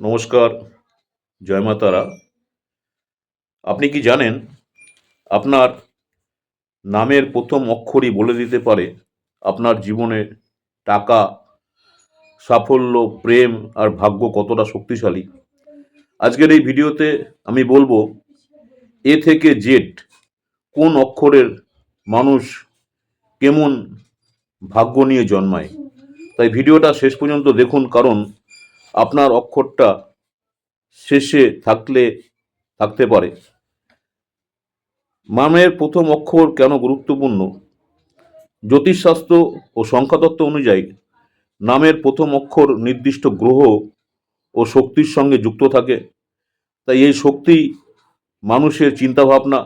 নমস্কার, জয় মা তারা। আপনি কি জানেন, আপনার নামের প্রথম অক্ষরই বলে দিতে পারে আপনার জীবনে টাকা, সাফল্য, প্রেম আর ভাগ্য কতটা শক্তিশালী? আজকের এই ভিডিওতে আমি বলব, এ থেকে জেড কোন অক্ষরের মানুষ কেমন ভাগ্য নিয়ে জন্মায়। তাই ভিডিওটা শেষ পর্যন্ত দেখুন, কারণ আপনার অক্ষরটা শেষে থাকলে, থাকতে পারে। নামের প্রথম অক্ষর কেন গুরুত্বপূর্ণ? জ্যোতিষশাস্ত্র ও সংখ্যাতত্ত্ব অনুযায়ী, নামের প্রথম অক্ষর নির্দিষ্ট গ্রহ ও শক্তির সঙ্গে যুক্ত থাকে। তাই এই শক্তি মানুষের চিন্তাভাবনা,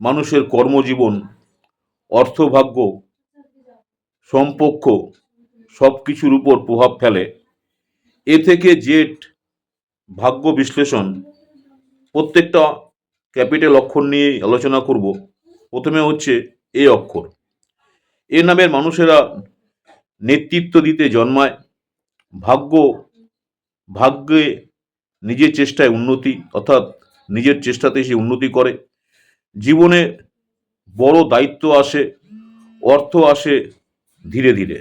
মানুষের কর্মজীবন, অর্থভাগ্য, সম্পর্ক সব কিছুর উপর প্রভাব ফেলে। এ থেকে জেড ভাগ্য বিশ্লেষণ প্রত্যেকটা ক্যাপিটাল অক্ষর নিয়ে আলোচনা করব। প্রথমে হচ্ছে এ অক্ষর। এ নামের মানুষেরা নেতৃত্ব দিতে জন্মায়। ভাগ্য, ভাগ্যে নিজের চেষ্টায় উন্নতি, অর্থাৎ নিজের চেষ্টাতে সে উন্নতি করে। জীবনে বড় দায়িত্ব আসে, অর্থ আসে ধীরে ধীরে।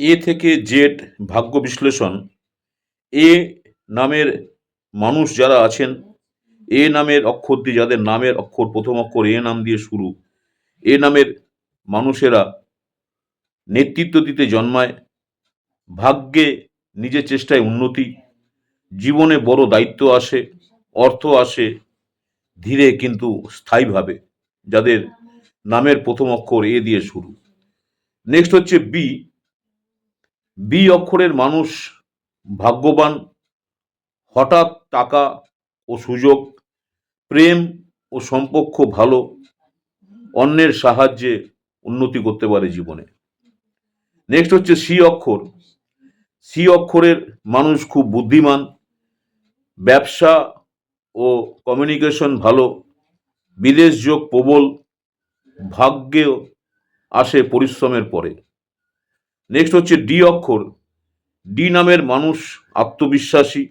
এ থেকে জেড ভাগ্য বিশ্লেষণ। এ নামের মানুষ যারা আছেন, এ নামের অক্ষর দিয়ে যাদের নামের অক্ষর, প্রথম অক্ষর এ নাম দিয়ে শুরু। এ নামের মানুষেরা নেতৃত্ব দিতে জন্মায়, ভাগ্যে নিজের চেষ্টায় উন্নতি, জীবনে বড় দায়িত্ব আসে, অর্থ আসে, ধীরে কিন্তু স্থায়ীভাবে যাদের নামের প্রথম অক্ষর এ দিয়ে শুরু। নেক্সট হচ্ছে বি বি অক্ষরের মানুষ ভাগ্যবান। হঠাৎ টাকা ও সুযোগ, প্রেম ও সম্পর্ক ভালো, অন্যের সাহায্যে উন্নতি করতে পারে জীবনে। নেক্সট হচ্ছে সি অক্ষর। সি অক্ষরের মানুষ খুব বুদ্ধিমান, ব্যবসা ও কমিউনিকেশন ভালো, বিদেশ যোগ প্রবল, ভাগ্যেও আসে পরিশ্রমের পরে। নেক্সট হচ্ছে ডি অক্ষর। ডি নামের মানুষ আত্মবিশ্বাসী।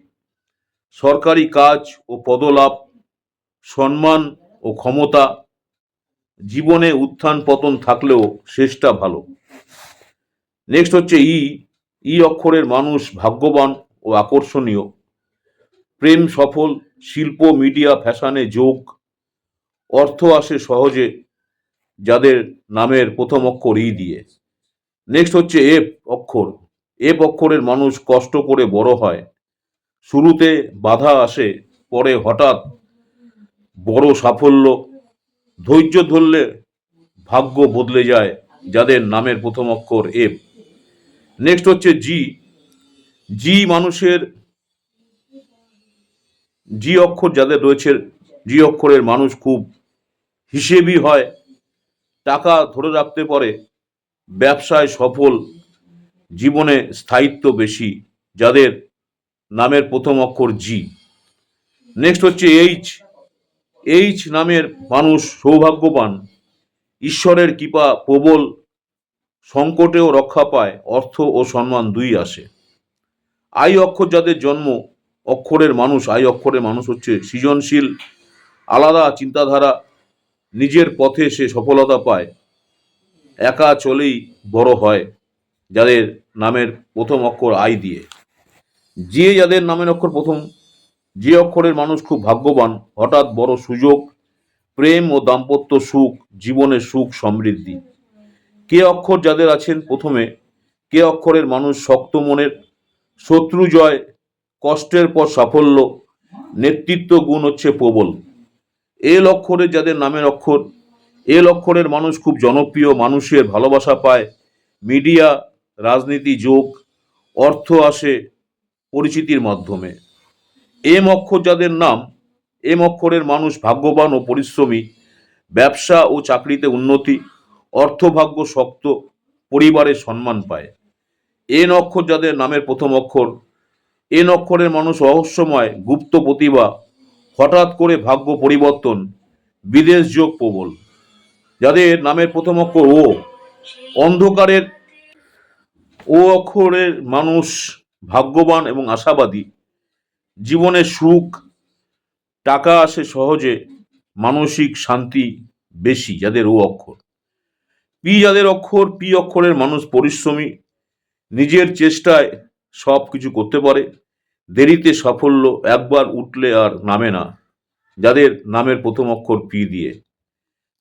সরকারি কাজ ও পদলাভ, সম্মান ও ক্ষমতা। জীবনে উত্থান পতন থাকলেও শেষটা ভালো। নেক্সট হচ্ছে ই ই অক্ষরের মানুষ ভাগ্যবান ও আকর্ষণীয়। প্রেম সফল, শিল্প মিডিয়া ফ্যাশনে যোগ। অর্থ আসে সহজে, যাদের নামের প্রথম অক্ষর ই দিয়ে। নেক্সট হচ্ছে এফ অক্ষর। এফ অক্ষরের মানুষ কষ্ট করে বড় হয়। শুরুতে বাধা আসে, পরে হঠাৎ বড় সাফল্য। ধৈর্য ধরলে ভাগ্য বদলে যায়, যাদের নামের প্রথম অক্ষর এফ নেক্সট হচ্ছে জি জি মানুষের জি অক্ষর যাদের রয়েছে জি অক্ষরের মানুষ খুব হিসেবি হয়। টাকা ধরে রাখতে পারে ব্যবসায় সফল, জীবনে স্থায়িত্ব বেশি, যাদের নামের প্রথম অক্ষর জি নেক্সট হচ্ছে এইচ এইচ নামের মানুষ সৌভাগ্যবান, ঈশ্বরের কৃপা প্রবল, সংকটেও রক্ষা পায়, অর্থ ও সম্মান দুই আসে। আই অক্ষর যাদের জন্ম, অক্ষরের মানুষ, আই অক্ষরের মানুষ হচ্ছে সৃজনশীল, আলাদা চিন্তাধারা, নিজের পথে সে সফলতা পায়। একা চলেই বড় হয় যাদের নামের প্রথম অক্ষর আই দিয়ে। যে যাদের নামের অক্ষর প্রথম, যে অক্ষরের মানুষ খুব ভাগ্যবান, হঠাৎ বড় সুযোগ, প্রেম ও দাম্পত্য সুখ, জীবনের সুখ সমৃদ্ধি। কে অক্ষর যাদের আছেন প্রথমে, কে অক্ষরের মানুষ শক্ত মনের, শত্রু জয়, কষ্টের পর সাফল্য, নেতৃত্ব গুণ হচ্ছে প্রবল। এল অক্ষরে যাদের নামের অক্ষর এল অক্ষরের মানুষ খুব জনপ্রিয়, মানুষের ভালোবাসা পায়। মিডিয়া, রাজনীতি যোগ, অর্থ আসে পরিচিতির মাধ্যমে। এম অক্ষর যাদের নাম, এম অক্ষরের মানুষ ভাগ্যবান ও পরিশ্রমী। ব্যবসা ও চাকরিতে উন্নতি, অর্থভাগ্য শক্ত পরিবারের সম্মান পায়। এন অক্ষর যাদের নামের প্রথম অক্ষর, এন অক্ষরের মানুষ রহস্যময়, গুপ্ত প্রতিভা, হঠাৎ করে ভাগ্য পরিবর্তন, বিদেশ যোগ প্রবল। যাদের নামের প্রথম অক্ষর ও। অন্ধকারের ও অক্ষরের মানুষ ভাগ্যবান এবং আশাবাদী। জীবনে সুখ, টাকা আসে সহজে, মানসিক শান্তি বেশি যাদের ও অক্ষর। পি যাদের অক্ষর, পি অক্ষরের মানুষ পরিশ্রমী, নিজের চেষ্টায় সব কিছু করতে পারে, দেরিতে সাফল্য একবার উঠলে আর নামে না। যাদের নামের প্রথম অক্ষর পি দিয়ে।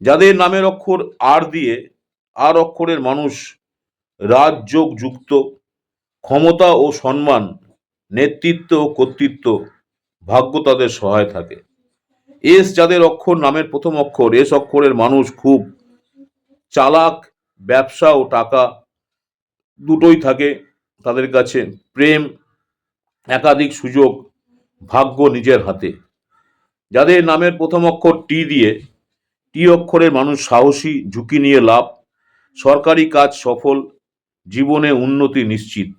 যাদের নামের অক্ষর আর দিয়ে আর অক্ষরের মানুষ রাজযোগ যুক্ত, ক্ষমতা ও সম্মান, নেতৃত্ব ও কর্তৃত্ব, ভাগ্য তাদের সহায় থাকে। এস যাদের অক্ষর নামের প্রথম অক্ষর, এস অক্ষরের মানুষ খুব চালাক, ব্যবসা ও টাকা দুটোই থাকে তাদের কাছে। প্রেম, একাধিক সুযোগ, ভাগ্য নিজের হাতে। যাদের নামের প্রথম অক্ষর টি দিয়ে টি অক্ষরের মানুষ সাহসী, ঝুঁকি নিয়ে লাভ। সরকারি কাজ সফল, জীবনে উন্নতি নিশ্চিত।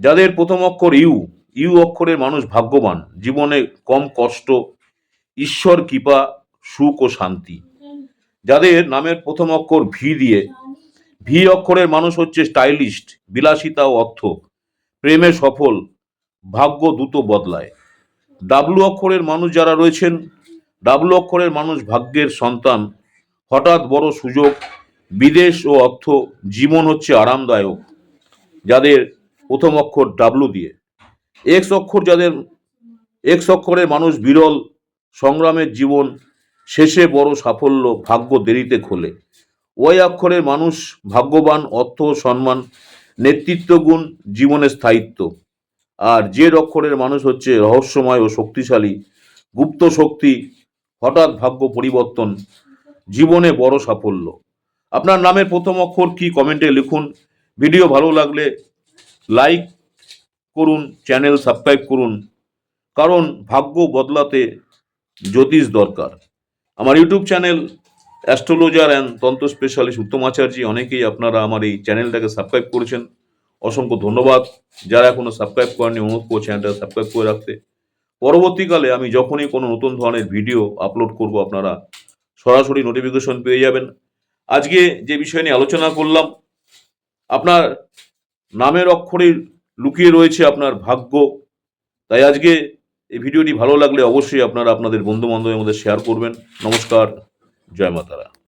যাদের প্রথম অক্ষর ইউ ইউ অক্ষরের মানুষ ভাগ্যবান, জীবনে কম কষ্ট, ঈশ্বর কৃপা, সুখ ও শান্তি। যাদের নামের প্রথম অক্ষর ভি দিয়ে, ভি অক্ষরের মানুষ হচ্ছে স্টাইলিস্ট, বিলাসিতা ও অর্থ। প্রেমে সফল, ভাগ্য দ্রুত বদলায়। ডাব্লু অক্ষরের মানুষ যারা রয়েছেন ডাব্লু অক্ষরের মানুষ ভাগ্যের সন্তান। হঠাৎ বড় সুযোগ, বিদেশ ও অর্থ, জীবন হচ্ছে আরামদায়ক, যাদের প্রথম অক্ষর ডাবলু দিয়ে। এক্স অক্ষর যাদের এক্স অক্ষরের মানুষ বিরল, সংগ্রামের জীবন, শেষে বড় সাফল্য, ভাগ্য দেরিতে খোলে। ওই অক্ষরের মানুষ ভাগ্যবান, অর্থ, সম্মান, নেতৃত্ব গুণ জীবনের স্থায়িত্ব। আর জেড অক্ষরের মানুষ হচ্ছে রহস্যময় ও শক্তিশালী, গুপ্ত শক্তি হঠাৎ ভাগ্য পরিবর্তন, জীবনে বড় সাফল্য। আপনার নামের প্রথম অক্ষর কি কমেন্টে লিখুন। ভিডিও ভালো লাগলে লাইক করুন চ্যানেল সাবস্ক্রাইব করুন। কারণ ভাগ্য বদলাতে জ্যোতিষ দরকার। আমার YouTube channel astrologer and tantra specialist Uttam Acharya, অনেকেই আপনারা আমার এই চ্যানেলটাকে সাবস্ক্রাইব করেছেন। অসংখ্য ধন্যবাদ। যারা এখনও সাবস্ক্রাইব করেনি অনুরোধ করছি চ্যানেলটা সাবস্ক্রাইব করে রাখতে। পরবর্তীকালে আমি যখনই কোনো নতুন ধরনের ভিডিও আপলোড করব, আপনারা সরাসরি নোটিফিকেশন পেয়ে যাবেন। আজকে যে বিষয় নিয়ে আলোচনা করলাম, আপনার নামের অক্ষরে লুকিয়ে রয়েছে আপনার ভাগ্য। তাই আজকে এই ভিডিওটি ভালো লাগলে অবশ্যই আপনারা আপনাদের বন্ধু বান্ধবের মধ্যে শেয়ার করবেন। নমস্কার, জয় মাতারা।